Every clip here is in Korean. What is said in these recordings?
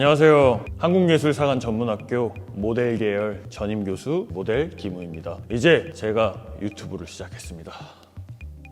안녕하세요. 한국예술사관 전문학교 모델 계열 전임 교수 모델 김우입니다. 이제 제가 유튜브를 시작했습니다.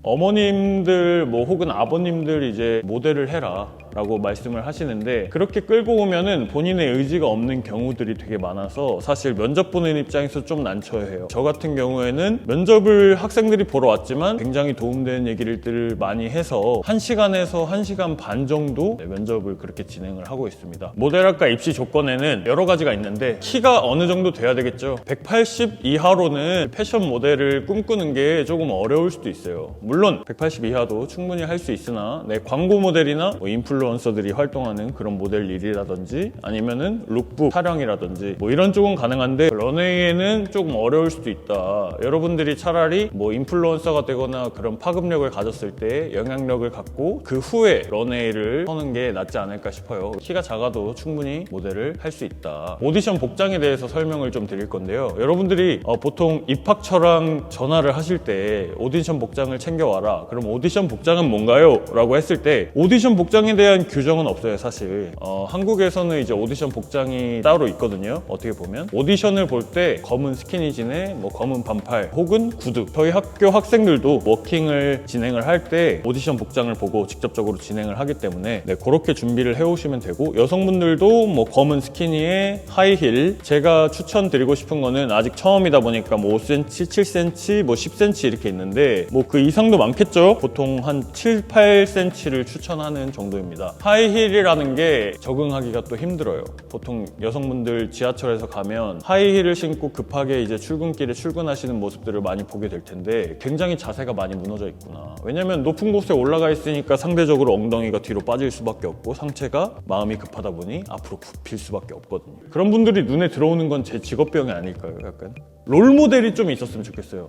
어머님들 뭐 혹은 아버님들 이제 모델을 해라 라고 말씀을 하시는데 그렇게 끌고 오면은 본인의 의지가 없는 경우들이 되게 많아서 사실 면접 보는 입장에서 좀 난처해요. 저 같은 경우에는 면접을 학생들이 보러 왔지만 굉장히 도움되는 얘기를 많이 해서 1시간에서 1시간 반 정도 네, 면접을 그렇게 진행을 하고 있습니다. 모델학과 입시 조건에는 여러 가지가 있는데 키가 어느 정도 돼야 되겠죠? 180 이하로는 패션 모델을 꿈꾸는 게 조금 어려울 수도 있어요. 물론 180 이하도 충분히 할 수 있으나 네, 광고 모델이나 뭐 인플루언서 들이 활동하는 그런 모델 일이라든지 아니면은 룩북 촬영이라든지 뭐 이런 쪽은 가능한데 런웨이에는 조금 어려울 수도 있다. 여러분들이 차라리 뭐 인플루언서가 되거나 그런 파급력을 가졌을 때 영향력을 갖고 그 후에 런웨이를 서는 게 낫지 않을까 싶어요. 키가 작아도 충분히 모델을 할 수 있다. 오디션 복장에 대해서 설명을 좀 드릴 건데요. 여러분들이 어, 보통 입학처랑 전화를 하실 때 오디션 복장을 챙겨와라. 그럼 오디션 복장은 뭔가요? 라고 했을 때 오디션 복장에 대한 규정은 없어요, 사실. 어, 한국에서는 이제 오디션 복장이 따로 있거든요. 어떻게 보면 오디션을 볼 때 검은 스키니진에 뭐 검은 반팔 혹은 구두. 저희 학교 학생들도 워킹을 진행을 할 때 오디션 복장을 보고 직접적으로 진행을 하기 때문에 네, 그렇게 준비를 해오시면 되고 여성분들도 뭐 검은 스키니에 하이힐. 제가 추천드리고 싶은 거는 아직 처음이다 보니까 뭐 5cm, 7cm, 뭐 10cm 이렇게 있는데 뭐 그 이상도 많겠죠. 보통 한 7, 8cm를 추천하는 정도입니다. 하이힐이라는 게 적응하기가 또 힘들어요. 보통 여성분들 지하철에서 가면 하이힐을 신고 급하게 이제 출근길에 출근하시는 모습들을 많이 보게 될 텐데 굉장히 자세가 많이 무너져 있구나. 왜냐면 높은 곳에 올라가 있으니까 상대적으로 엉덩이가 뒤로 빠질 수밖에 없고 상체가 마음이 급하다 보니 앞으로 굽힐 수밖에 없거든요. 그런 분들이 눈에 들어오는 건 제 직업병이 아닐까요? 약간 롤 모델이 좀 있었으면 좋겠어요.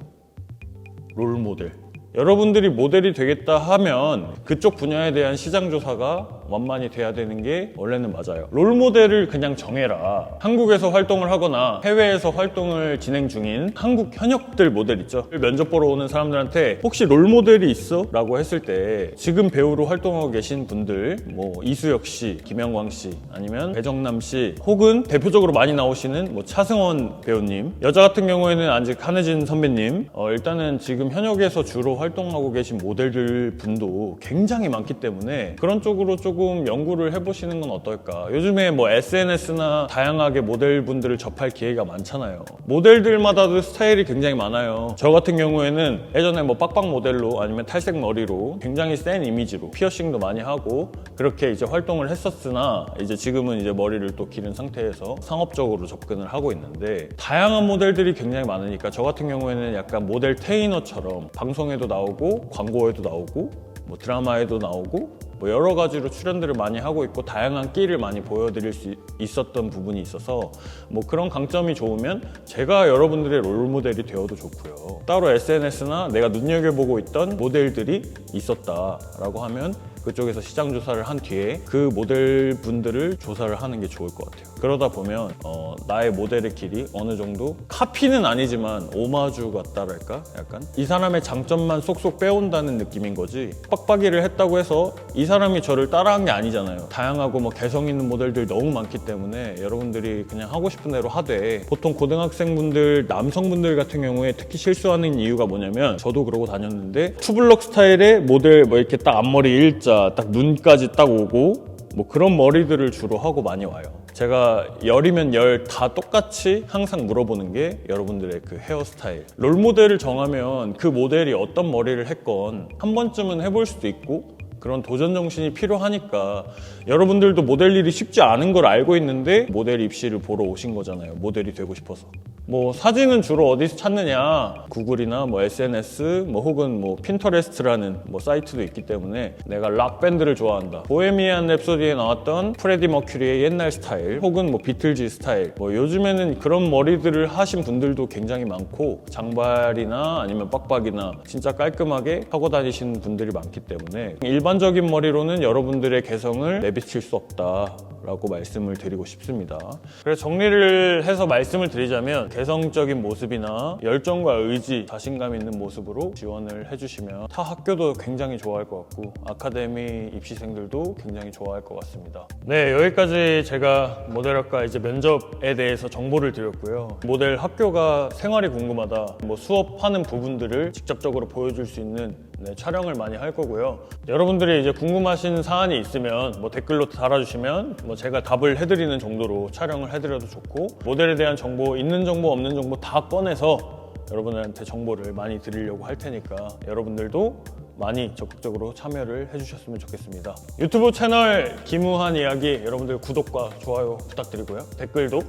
롤 모델. 여러분들이 모델이 되겠다 하면 그쪽 분야에 대한 시장 조사가 완만히 돼야 되는 게 원래는 맞아요. 롤 모델을 그냥 정해라. 한국에서 활동을 하거나 해외에서 활동을 진행 중인 한국 현역들 모델 있죠. 면접 보러 오는 사람들한테 혹시 롤 모델이 있어? 라고 했을 때 지금 배우로 활동하고 계신 분들 뭐 이수혁 씨, 김영광 씨 아니면 배정남 씨 혹은 대표적으로 많이 나오시는 뭐 차승원 배우님 여자 같은 경우에는 아직 한혜진 선배님 어, 일단은 지금 현역에서 주로 활동하고 계신 모델들 분도 굉장히 많기 때문에 그런 쪽으로 조금 연구를 해보시는 건 어떨까? 요즘에 뭐 SNS나 다양하게 모델분들을 접할 기회가 많잖아요. 모델들마다도 스타일이 굉장히 많아요. 저 같은 경우에는 예전에 뭐 빡빡 모델로 아니면 탈색 머리로 굉장히 센 이미지로 피어싱도 많이 하고 그렇게 이제 활동을 했었으나 이제 지금은 이제 머리를 또 기른 상태에서 상업적으로 접근을 하고 있는데 다양한 모델들이 굉장히 많으니까 저 같은 경우에는 약간 모델 테이너처럼 방송에도 나오고 광고에도 나오고 뭐 드라마에도 나오고 뭐 여러 가지로 출연들을 많이 하고 있고 다양한 끼를 많이 보여드릴 수 있었던 부분이 있어서 뭐 그런 강점이 좋으면 제가 여러분들의 롤모델이 되어도 좋고요. 따로 SNS나 내가 눈여겨보고 있던 모델들이 있었다라고 하면 그쪽에서 시장 조사를 한 뒤에 그 모델 분들을 조사를 하는 게 좋을 것 같아요. 그러다 보면 어, 나의 모델의 길이 어느 정도 카피는 아니지만 오마주 같다랄까? 약간 이 사람의 장점만 쏙쏙 빼온다는 느낌인 거지. 빡빡이를 했다고 해서 이 사람이 저를 따라한 게 아니잖아요. 다양하고 뭐 개성 있는 모델들 너무 많기 때문에 여러분들이 그냥 하고 싶은 대로 하되 보통 고등학생분들 남성분들 같은 경우에 특히 실수하는 이유가 뭐냐면 저도 그러고 다녔는데 투블럭 스타일의 모델 뭐 이렇게 딱 앞머리 일자 딱 눈까지 딱 오고 뭐 그런 머리들을 주로 하고 많이 와요. 제가 열이면 열 다 똑같이 항상 물어보는 게 여러분들의 그 헤어스타일. 롤 모델을 정하면 그 모델이 어떤 머리를 했건 한 번쯤은 해볼 수도 있고 그런 도전 정신이 필요하니까 여러분들도 모델 일이 쉽지 않은 걸 알고 있는데 모델 입시를 보러 오신 거잖아요. 모델이 되고 싶어서. 뭐 사진은 주로 어디서 찾느냐? 구글이나 뭐 SNS 뭐 혹은 뭐 핀터레스트라는 뭐 사이트도 있기 때문에 내가 락 밴드를 좋아한다. 보헤미안 랩소디에 나왔던 프레디 머큐리의 옛날 스타일 혹은 뭐 비틀즈 스타일. 뭐 요즘에는 그런 머리들을 하신 분들도 굉장히 많고 장발이나 아니면 빡빡이나 진짜 깔끔하게 하고 다니시는 분들이 많기 때문에 일반적인 머리로는 여러분들의 개성을 내비칠 수 없다 라고 말씀을 드리고 싶습니다. 그래서 정리를 해서 말씀을 드리자면 개성적인 모습이나 열정과 의지, 자신감 있는 모습으로 지원을 해주시면 타 학교도 굉장히 좋아할 것 같고 아카데미 입시생들도 굉장히 좋아할 것 같습니다. 네, 여기까지 제가 모델학과 이제 면접에 대해서 정보를 드렸고요. 모델 학교가 생활이 궁금하다, 뭐 수업하는 부분들을 직접적으로 보여줄 수 있는 네, 촬영을 많이 할 거고요. 여러분들이 이제 궁금하신 사안이 있으면 뭐 댓글로 달아주시면 뭐 제가 답을 해드리는 정도로 촬영을 해드려도 좋고 모델에 대한 정보, 있는 정보, 없는 정보 다 꺼내서 여러분들한테 정보를 많이 드리려고 할 테니까 여러분들도 많이 적극적으로 참여를 해주셨으면 좋겠습니다. 유튜브 채널 기무한 이야기 여러분들 구독과 좋아요 부탁드리고요. 댓글도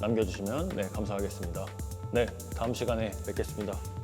남겨주시면 네, 감사하겠습니다. 네, 다음 시간에 뵙겠습니다.